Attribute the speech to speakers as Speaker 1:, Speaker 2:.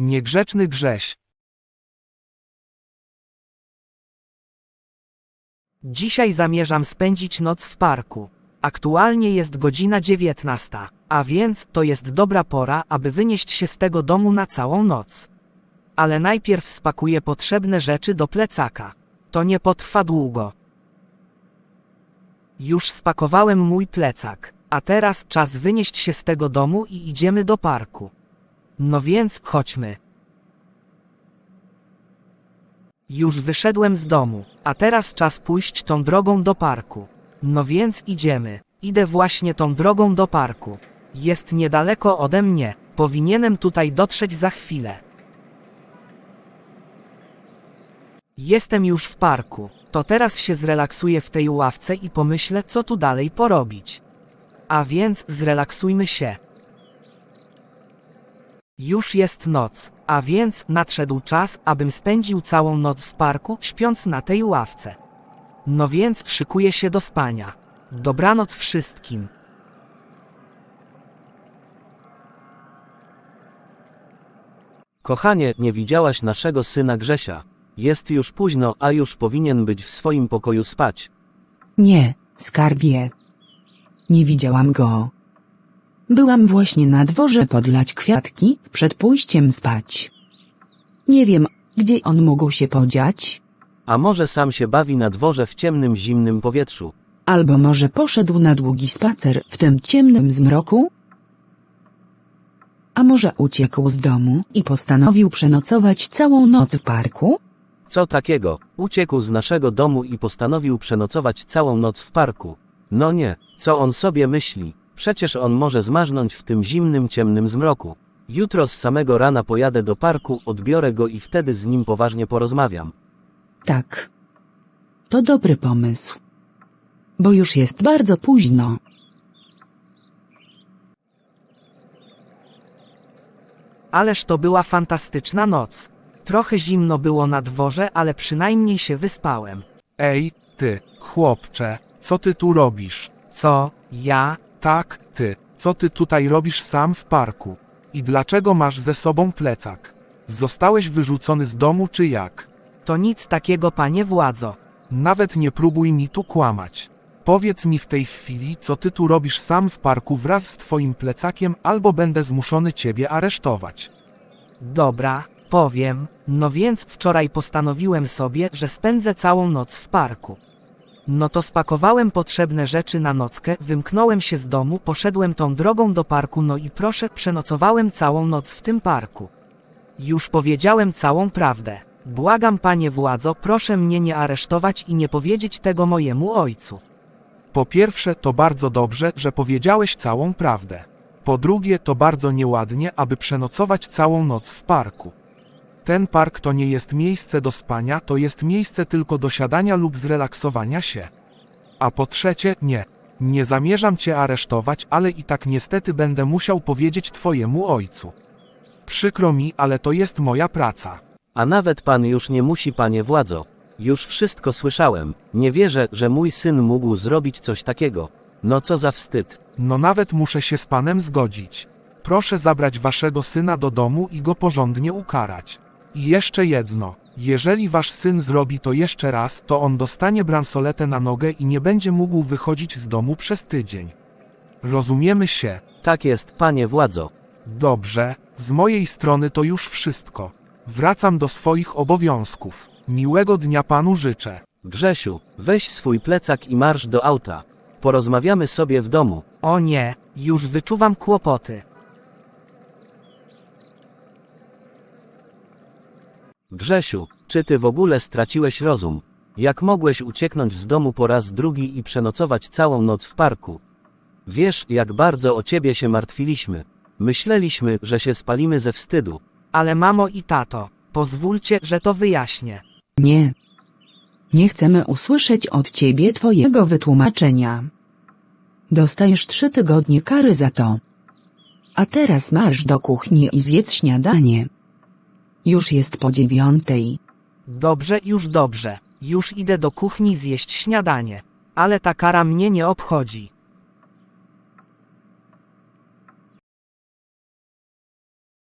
Speaker 1: Niegrzeczny Grześ.
Speaker 2: Dzisiaj zamierzam spędzić noc w parku. Aktualnie jest godzina 19, a więc to jest dobra pora, aby wynieść się z tego domu na całą noc. Ale najpierw spakuję potrzebne rzeczy do plecaka. To nie potrwa długo. Już spakowałem mój plecak, a teraz czas wynieść się z tego domu i idziemy do parku. No więc chodźmy. Już wyszedłem z domu, a teraz czas pójść tą drogą do parku. No więc idziemy. Idę właśnie tą drogą do parku. Jest niedaleko ode mnie. Powinienem tutaj dotrzeć za chwilę. Jestem już w parku. To teraz się zrelaksuję w tej ławce i pomyślę, co tu dalej porobić. A więc zrelaksujmy się. Już jest noc, a więc nadszedł czas, abym spędził całą noc w parku, śpiąc na tej ławce. No więc szykuję się do spania. Dobranoc wszystkim.
Speaker 3: Kochanie, nie widziałaś naszego syna Grzesia. Jest już późno, a już powinien być w swoim pokoju spać.
Speaker 4: Nie, skarbie. Nie widziałam go. Byłam właśnie na dworze podlać kwiatki przed pójściem spać. Nie wiem, gdzie on mógł się podziać,
Speaker 3: A może sam się bawi na dworze w ciemnym, zimnym powietrzu.
Speaker 4: albo może poszedł na długi spacer w tym ciemnym zmroku? A może uciekł z domu i postanowił przenocować całą noc w parku?
Speaker 3: Co takiego? Uciekł z naszego domu i postanowił przenocować całą noc w parku. No nie, co on sobie myśli? Przecież on może zmarznąć w tym zimnym, ciemnym zmroku. Jutro z samego rana pojadę do parku, odbiorę go i wtedy z nim poważnie porozmawiam.
Speaker 4: Tak. To dobry pomysł. Bo już jest bardzo późno.
Speaker 2: Ależ to była fantastyczna noc. Trochę zimno było na dworze, ale przynajmniej się wyspałem.
Speaker 1: Ej, ty, chłopcze, co ty tu robisz?
Speaker 2: Co? Ja?
Speaker 1: Tak, ty, co ty tutaj robisz sam w parku? I dlaczego masz ze sobą plecak? Zostałeś wyrzucony z domu czy jak?
Speaker 2: To nic takiego, panie władzo.
Speaker 1: Nawet nie próbuj mi tu kłamać. Powiedz mi w tej chwili, co ty tu robisz sam w parku wraz z twoim plecakiem, albo będę zmuszony ciebie aresztować.
Speaker 2: Dobra, powiem. No więc wczoraj postanowiłem sobie, że spędzę całą noc w parku. No to spakowałem potrzebne rzeczy na nockę, wymknąłem się z domu, poszedłem tą drogą do parku, no i proszę, przenocowałem całą noc w tym parku. Już powiedziałem całą prawdę. Błagam panie władzo, proszę mnie nie aresztować i nie powiedzieć tego mojemu ojcu.
Speaker 1: Po pierwsze, to bardzo dobrze, że powiedziałeś całą prawdę. Po drugie, to bardzo nieładnie, aby przenocować całą noc w parku. Ten park to nie jest miejsce do spania, to jest miejsce tylko do siadania lub zrelaksowania się. A po trzecie, nie. Nie zamierzam cię aresztować, ale i tak niestety będę musiał powiedzieć twojemu ojcu. Przykro mi, ale to jest moja praca.
Speaker 3: A nawet pan już nie musi, panie władzo. Już wszystko słyszałem. Nie wierzę, że mój syn mógł zrobić coś takiego. No co za wstyd.
Speaker 1: No nawet muszę się z panem zgodzić. Proszę zabrać waszego syna do domu i go porządnie ukarać. I jeszcze jedno. Jeżeli wasz syn zrobi to jeszcze raz, to on dostanie bransoletę na nogę i nie będzie mógł wychodzić z domu przez tydzień. Rozumiemy się.
Speaker 3: Tak jest, panie władzo.
Speaker 1: Dobrze, z mojej strony to już wszystko. Wracam do swoich obowiązków. Miłego dnia panu życzę.
Speaker 3: Grzesiu, weź swój plecak i marsz do auta. Porozmawiamy sobie w domu.
Speaker 2: O nie, już wyczuwam kłopoty.
Speaker 3: Grzesiu, czy ty w ogóle straciłeś rozum? Jak mogłeś ucieknąć z domu po raz drugi i przenocować całą noc w parku? Wiesz, jak bardzo o ciebie się martwiliśmy. Myśleliśmy, że się spalimy ze wstydu.
Speaker 2: Ale mamo i tato, pozwólcie, że to wyjaśnię.
Speaker 4: Nie. Nie chcemy usłyszeć od ciebie twojego wytłumaczenia. Dostajesz trzy tygodnie kary za to. A teraz marsz do kuchni i zjedz śniadanie. Już jest po dziewiątej.
Speaker 2: Dobrze, już dobrze. Już idę do kuchni zjeść śniadanie. Ale ta kara mnie nie obchodzi.